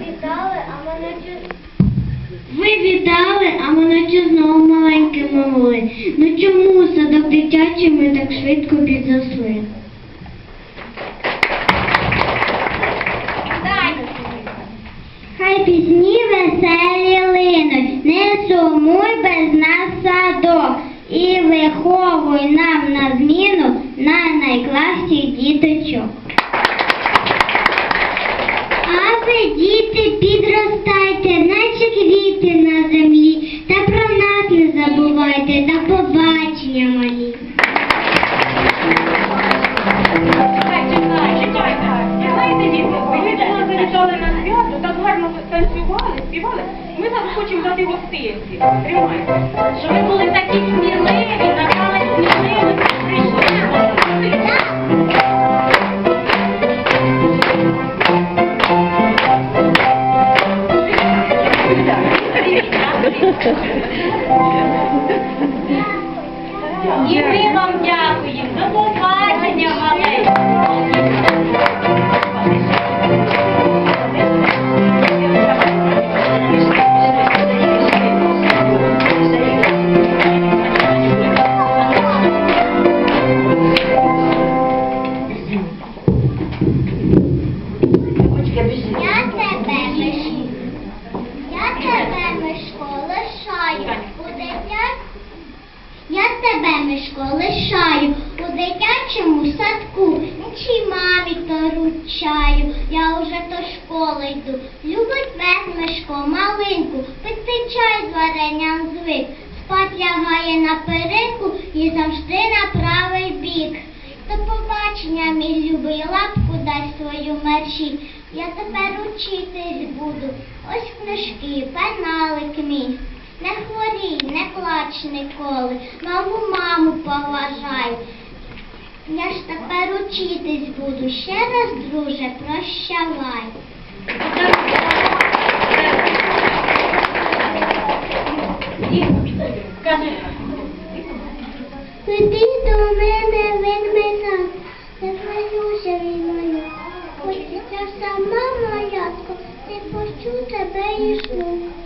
віддали, а. Ви віддали, а мене чи знову маленькими були. Ну чому садок дитячий ми так швидко підросли? Хай пісні веселі линуть, не сумуй без нас садок і виховуй нам на зміну на найкращих діточок. А ви, діти, підростайте, наче квіти на землі, та про нас не забувайте, до побачення малі. Ми зараз хочемо дати гостинці. Тримайте. Що ви були такі сміливі, набрали сміливості, І ми вам дякуємо. До побачення, маленькі. Тебе, Мишко, лишаю у дитячому садку, нічій мамі доручаю, я уже до школи йду. Любить весь Мишко, малинку, пити чай з варенням звик, спать лягає на перинку і завжди на правий бік. До побачення, мій любий, лапку дай свою мерщій. Я тепер учитись буду. Ось книжки, пеналик мій. Не хворій, не плач ніколи, маму маму поважай. Я ж тепер учитись буду. Ще раз, друже, прощавай. Піди до мене, він мене, не боюся він мене. Хоч я сама моя, не почу тебе і слух.